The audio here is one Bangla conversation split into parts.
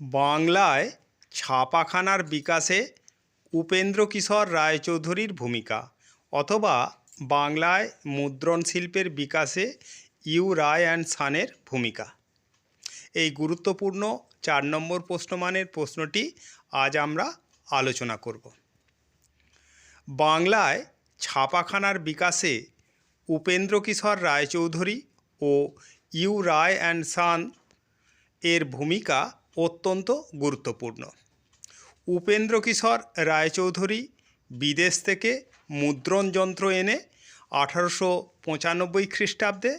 বাংলায় ছাপাখানার বিকাশে উপেন্দ্রকিশোর রায়চৌধুরীর ভূমিকা অথবা বাংলায় মুদ্রণ শিল্পের বিকাশে ইউ রায় অ্যান্ড সানের ভূমিকা। এই গুরুত্বপূর্ণ চার নম্বর প্রশ্নমানের প্রশ্নটি আজ আমরা আলোচনা করব। বাংলায় ছাপাখানার বিকাশে উপেন্দ্রকিশোর রায়চৌধুরী ও ইউ রায় অ্যান্ড সান এর ভূমিকা অত্যন্ত গুরুত্বপূর্ণ। উপেন্দ্রকিশোর রায়চৌধুরী বিদেশ থেকে মুদ্রণ যন্ত্র এনে আঠারোশো পঁচানব্বই খ্রিস্টাব্দে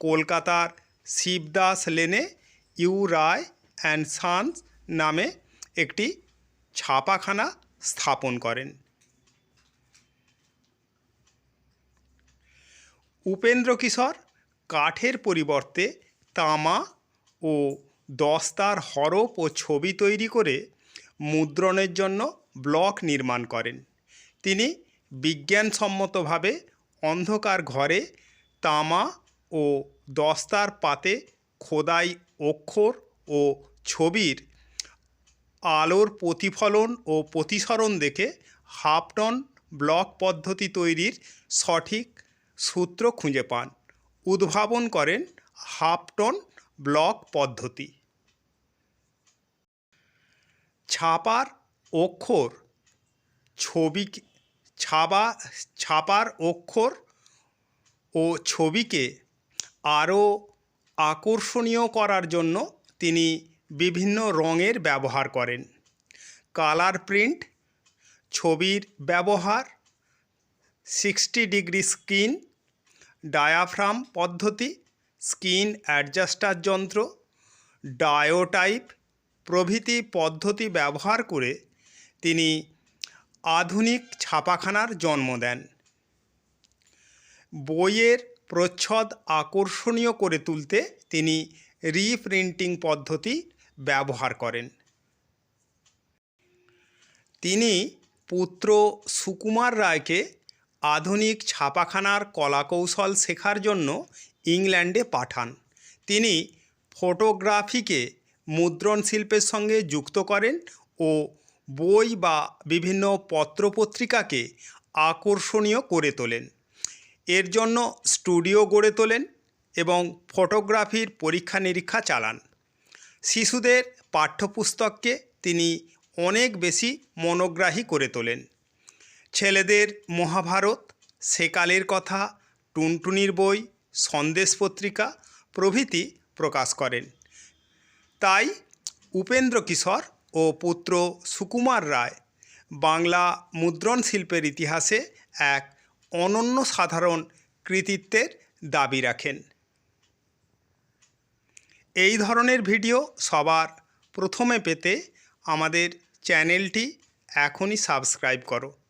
কলকাতার শিবদাস লেনে ইউ রায় অ্যান্ড সানস নামে একটি ছাপাখানা স্থাপন করেন। উপেন্দ্রকিশোর কাঠের পরিবর্তে তামা ও দস্তার হরপ ও ছবি তৈরি করে মুদ্রণের জন্য ব্লক নির্মাণ করেন। তিনি বিজ্ঞানসম্মতভাবে অন্ধকার ঘরে তামা ও দস্তার পাতে খোদাই অক্ষর ও ছবির আলোর প্রতিফলন ও প্রতিসরণ দেখে হাফটন ব্লক পদ্ধতি তৈরির সঠিক সূত্র খুঁজে পান। উদ্ভাবন করেন হাফটন ব্লক পদ্ধতি। ছাপার অক্ষর, ছবি ছাবা, ছাপার অক্ষর ও ছবিকে আরও আকর্ষণীয় করার জন্য তিনি বিভিন্ন রঙের ব্যবহার করেন। কালার প্রিন্ট, ছবির ব্যবহার, সিক্সটি ডিগ্রি স্ক্রিন ডায়াফ্রাম পদ্ধতি স্ক্রিন অ্যাডজাস্টার যন্ত্র, ডায়োটাইপ প্রভৃতি পদ্ধতি ব্যবহার করে তিনি আধুনিক ছাপাখানার জন্ম দেন। বইয়ের প্রচ্ছদ আকর্ষণীয় করে তুলতে তিনি রিপ্রিন্টিং পদ্ধতি ব্যবহার করেন। তিনি পুত্র সুকুমার রায়কে আধুনিক ছাপাখানার কলাকৌশল শেখার জন্য ইংল্যান্ডে পাঠান। তিনি ফটোগ্রাফিকে মুদ্রণ শিল্পের সঙ্গে যুক্ত করেন ও বই বা বিভিন্ন পত্রপত্রিকাকে আকর্ষণীয় করে তোলেন। এর জন্য স্টুডিও গড়ে তোলেন এবং ফটোগ্রাফির পরীক্ষা নিরীক্ষা চালান। শিশুদের পাঠ্যপুস্তককে তিনি অনেক বেশি মনোগ্রাহী করে তোলেন। ছেলেদের মহাভারত, সেকালের কথা, টুনটুনির বই, সন্দেশ পত্রিকা প্রভৃতি প্রকাশ করেন। তাই উপেন্দ্র কিশোর ও পুত্র সুকুমার রায় বাংলা মুদ্রণ শিল্পের ইতিহাসে এক অনন্য সাধারণ কৃতিত্বের দাবি রাখেন। এই ধরনের ভিডিও সবার প্রথমে পেতে আমাদের চ্যানেলটি এখনই সাবস্ক্রাইব করো।